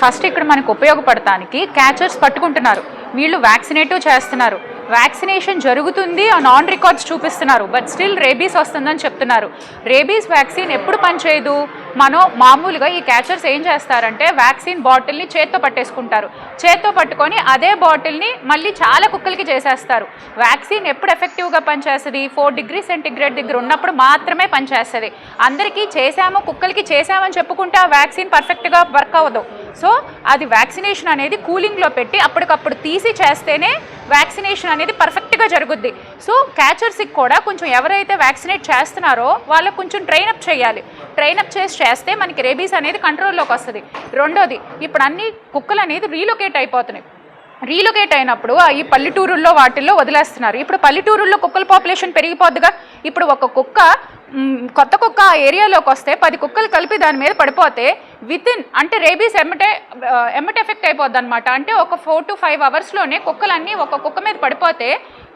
First ఇక్కడ మనకు ఉపయోగపడటానికి catchers పట్టుకుంటున్నారు. వీళ్ళు వ్యాక్సినేటివ్ చేస్తున్నారు. వ్యాక్సినేషన్ జరుగుతుంది ఆ నాన్ రికార్డ్స్ చూపిస్తున్నారు బట్ స్టిల్ రేబీస్ వస్తుందని చెప్తున్నారు. రేబీస్ వ్యాక్సిన్ ఎప్పుడు పనిచేయదు? మనం మామూలుగా ఈ క్యాచర్స్ ఏం చేస్తారంటే వ్యాక్సిన్ బాటిల్ని చేత్తో పట్టేసుకుంటారు. చేత్తో పట్టుకొని అదే బాటిల్ని మళ్ళీ చాలా కుక్కలకి చేసేస్తారు. వ్యాక్సిన్ ఎప్పుడు ఎఫెక్టివ్గా పనిచేస్తుంది? ఫోర్ డిగ్రీ సెంటిగ్రేడ్ దగ్గర ఉన్నప్పుడు మాత్రమే పనిచేస్తుంది. అందరికీ చేసాము కుక్కలకి చేశామని చెప్పుకుంటే ఆ వ్యాక్సిన్ పర్ఫెక్ట్గా వర్క్ అవ్వదు. సో అది వ్యాక్సినేషన్ అనేది కూలింగ్లో పెట్టి అప్పటికప్పుడు తీసి చేస్తేనే వ్యాక్సినేషన్ అనేది పర్ఫెక్ట్గా జరుగుద్ది. సో క్యాచర్స్కి కూడా కొంచెం ఎవరైతే వ్యాక్సినేట్ చేస్తున్నారో వాళ్ళకు కొంచెం ట్రైన్ అప్ చేయాలి. ట్రైన్ అప్ చేసి చేస్తే మనకి రేబీస్ అనేది కంట్రోల్లోకి వస్తుంది. రెండోది ఇప్పుడు అన్ని కుక్కలు అనేది రీలొకేట్ అయిపోతున్నాయి. రీలొకేట్ అయినప్పుడు ఆ ఈ పల్లెటూరుల్లో వాటిల్లో వదిలేస్తున్నారు. ఇప్పుడు పల్లెటూరుల్లో కుక్కల పాపులేషన్ పెరిగిపోద్దిగా. ఇప్పుడు ఒక కుక్క కొత్త కుక్క ఆ ఏరియాలోకి వస్తే పది కుక్కలు కలిపి దాని మీద పడిపోతే విత్ ఇన్ అంటే రేబీస్ ఎమ్మటే ఎమ్మట ఎఫెక్ట్ అయిపోద్ది అనమాట అంటే ఒక ఫోర్ టు ఫైవ్ అవర్స్లోనే కుక్కలన్నీ ఒక కుక్క మీద పడిపోతే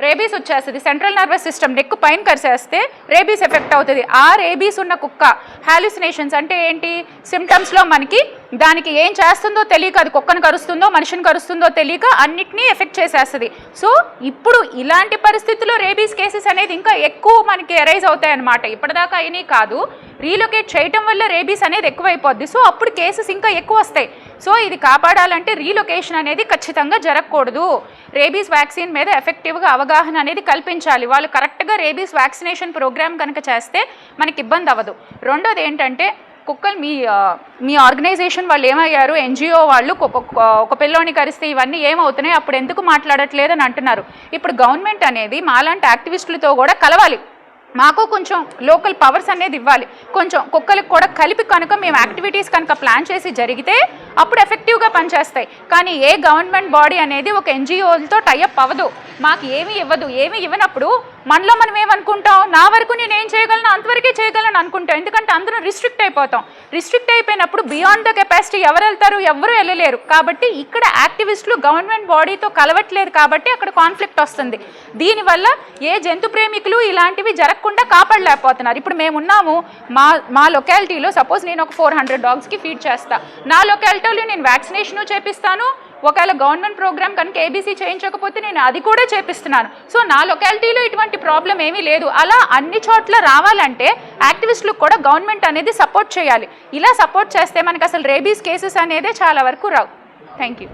రేబీస్ వచ్చేస్తుంది. సెంట్రల్ నర్వస్ సిస్టమ్ నెక్ పైన కరిసేస్తే రేబీస్ ఎఫెక్ట్ అవుతుంది. ఆ రేబీస్ ఉన్న కుక్క హాలుసినేషన్స్ అంటే ఏంటి? సిమ్టమ్స్లో మనకి దానికి ఏం చేస్తుందో తెలియక అది కుక్కను కరుస్తుందో మనిషిని కరుస్తుందో తెలియక అన్నిటినీ ఎఫెక్ట్ చేసేస్తుంది. సో ఇప్పుడు ఇలాంటి పరిస్థితుల్లో రేబీస్ కేసెస్ అనేది ఇంకా ఎక్కువ మనకి ఎరైజ్ అవుతాయి అనమాట ఇప్పటిదాకా అయినాయి కాదు. రీలొకేట్ చేయటం వల్ల రేబీస్ అనేది ఎక్కువైపోద్ది. సో అప్పుడు కేసెస్ ఇంకా ఎక్కువ వస్తాయి. సో ఇది కాపాడాలంటే రీలొకేషన్ అనేది ఖచ్చితంగా జరగకూడదు. రేబీస్ వ్యాక్సిన్ మీద ఎఫెక్టివ్గా అవగాహన అనేది కల్పించాలి. వాళ్ళు కరెక్ట్గా రేబీస్ వ్యాక్సినేషన్ ప్రోగ్రామ్ కనుక చేస్తే మనకి ఇబ్బంది అవ్వదు. రెండోది ఏంటంటే కుక్కలు మీ మీ ఆర్గనైజేషన్ వాళ్ళు ఏమయ్యారు? ఎన్జిఓ వాళ్ళు ఒక ఒక పిల్లోని కరిస్తే ఇవన్నీ ఏమవుతున్నాయి అప్పుడు ఎందుకు మాట్లాడట్లేదు అని అంటున్నారు. ఇప్పుడు గవర్నమెంట్ అనేది మాలాంటి యాక్టివిస్టులతో కూడా కలవాలి. మాకు కొంచెం లోకల్ పవర్స్ అనేది ఇవ్వాలి. కొంచెం కుక్కలకు కూడా కలిపి కనుక మేము యాక్టివిటీస్ కనుక ప్లాన్ చేసి జరిగితే అప్పుడు ఎఫెక్టివ్గా పనిచేస్తాయి. కానీ ఏ గవర్నమెంట్ బాడీ అనేది ఒక ఎన్జిఓలతో టైఅప్ అవ్వదు. మాకు ఏమీ ఇవ్వదు. ఏమీ ఇవ్వనప్పుడు మనలో మనం ఏమనుకుంటాం? నా వరకు నేను ఏం చేయగలను? అంతవరకే చేయగలను అనుకుంటాం. ఎందుకంటే అందరం రిస్ట్రిక్ట్ అయిపోతాం. రిస్ట్రిక్ట్ అయిపోయినప్పుడు బియాండ్ ద కెపాసిటీ ఎవరు వెళ్తారు? ఎవరు వెళ్ళలేరు. కాబట్టి ఇక్కడ యాక్టివిస్టులు గవర్నమెంట్ బాడీతో కలవట్లేదు కాబట్టి అక్కడ కాన్ఫ్లిక్ట్ వస్తుంది. దీనివల్ల ఏ జంతు ప్రేమికులు ఇలాంటివి జరగకుండా కాపాడలేకపోతున్నారు. ఇప్పుడు మేము ఉన్నాము మా మా లొకాలిటీలో సపోజ్ నేను ఒక ఫోర్ హండ్రెడ్ డాగ్స్కి ఫీడ్ చేస్తా. నా లొకాలిటీ లొకాలిటీలో నేను వ్యాక్సినేషను చేపిస్తాను. ఒకవేళ గవర్నమెంట్ ప్రోగ్రామ్ కనుక ఏబీసీ చేయించకపోతే నేను అది కూడా చేపిస్తున్నాను. సో నా లొకాలిటీలో ఇటువంటి ప్రాబ్లం ఏమీ లేదు. అలా అన్ని చోట్ల రావాలంటే యాక్టివిస్టులకు కూడా గవర్నమెంట్ అనేది సపోర్ట్ చేయాలి. ఇలా సపోర్ట్ చేస్తే మనకు అసలు రేబీస్ కేసెస్ అనేదే చాలా వరకు రావు. Thank you